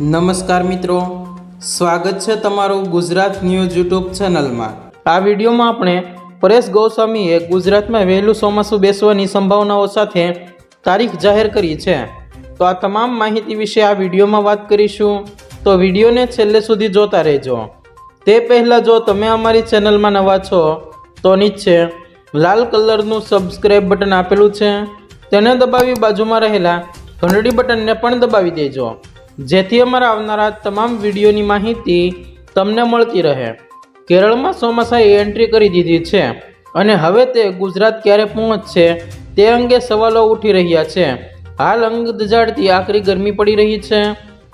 નમસ્કાર મિત્રો, સ્વાગત છે તમારું ગુજરાત ન્યૂઝ યુટ્યુબ ચેનલમાં. આ વિડીયોમાં આપણે પરેશ ગોસ્વામીએ ગુજરાતમાં વહેલું ચોમાસું બેસવાની સંભાવનાઓ સાથે તારીખ જાહેર કરી છે. તો આ તમામ માહિતી વિશે આ વિડીયોમાં વાત કરીશું. તો વિડીયોને છેલ્લે સુધી જોતા રહેજો. તે પહેલાં જો તમે અમારી ચેનલમાં નવા છો, તો નીચે લાલ કલરનું સબસ્ક્રાઈબ બટન આપેલું છે. તેને દબાવી બાજુમાં રહેલા ઘંટડી બટનને પણ દબાવી દેજો. જેથી અમારા આવનારા તમામ વિડીયોની માહિતી તમને મળતી રહે. કેરળમાં ચોમાસાએ એન્ટ્રી કરી દીધી છે અને હવે તે ગુજરાત ક્યારે પહોંચશે તે અંગે સવાલો ઉઠી રહ્યા છે. હાલ અંગ દજાડતી આકરી ગરમી પડી રહી છે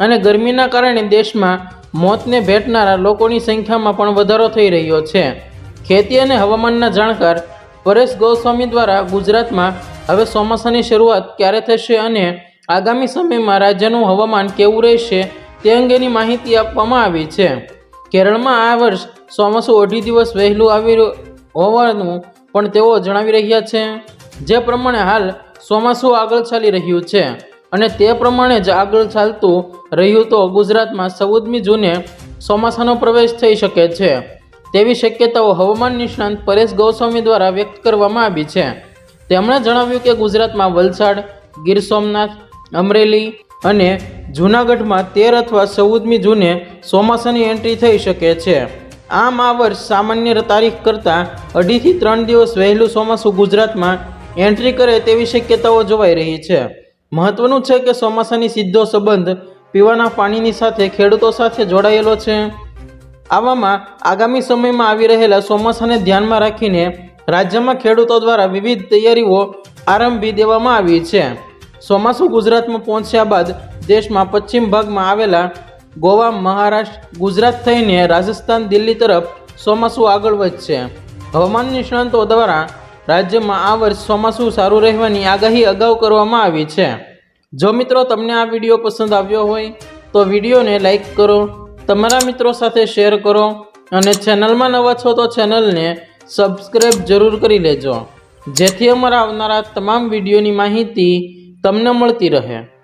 અને ગરમીના કારણે દેશમાં મોતને ભેટનારા લોકોની સંખ્યામાં પણ વધારો થઈ રહ્યો છે. ખેતી અને હવામાનના જાણકાર પરેશ ગોસ્વામી દ્વારા ગુજરાતમાં હવે ચોમાસાની શરૂઆત ક્યારે થશે અને આગામી સમયમાં રાજ્યનું હવામાન કેવું રહેશે તે અંગેની માહિતી આપવામાં આવી છે. કેરળમાં આ વર્ષ ચોમાસું અઢી દિવસ વહેલું આવી હોવાનું પણ તેઓ જણાવી રહ્યા છે. જે પ્રમાણે હાલ ચોમાસું આગળ ચાલી રહ્યું છે અને તે પ્રમાણે જ આગળ ચાલતું રહ્યું તો ગુજરાતમાં ચૌદમી જૂને ચોમાસાનો પ્રવેશ થઈ શકે છે. તેવી શક્યતાઓ હવામાન નિષ્ણાંત પરેશ ગોસ્વામી દ્વારા વ્યક્ત કરવામાં આવી છે. તેમણે જણાવ્યું કે ગુજરાતમાં વલસાડ, ગીર સોમનાથ અમરેલી અને જૂનાગઢમાં તેર અથવા ચૌદમી જૂને ચોમાસાની એન્ટ્રી થઈ શકે છે. આમ આ વર્ષ સામાન્ય તારીખ કરતાં અઢીથી ત્રણ દિવસ વહેલું ચોમાસું ગુજરાતમાં એન્ટ્રી કરે તેવી શક્યતાઓ જોવાઈ રહી છે. મહત્વનું છે કે ચોમાસાની સીધો સંબંધ પીવાના પાણીની સાથે, ખેડૂતો સાથે જોડાયેલો છે. આવામાં આગામી સમયમાં આવી રહેલા ચોમાસાને ધ્યાનમાં રાખીને રાજ્યમાં ખેડૂતો દ્વારા વિવિધ તૈયારીઓ આરંભી દેવામાં આવી છે. ચોમાસું ગુજરાતમાં પહોંચ્યા બાદ દેશમાં પશ્ચિમ ભાગમાં આવેલા ગોવા, મહારાષ્ટ્ર, ગુજરાત થઈને રાજસ્થાન, દિલ્હી તરફ ચોમાસું આગળ વધશે. હવામાન નિષ્ણાંતો દ્વારા રાજ્યમાં આ વર્ષ ચોમાસું સારું રહેવાની આગાહી અગાઉ કરવામાં આવી છે. જો મિત્રો તમને આ વીડિયો પસંદ આવ્યો હોય, તો વિડીયોને લાઈક કરો, તમારા મિત્રો સાથે શેર કરો અને ચેનલમાં નવા છો તો ચેનલને સબસ્ક્રાઈબ જરૂર કરી લેજો. જેથી અમારા આવનારા તમામ વિડીયોની માહિતી તમને મળતી રહે.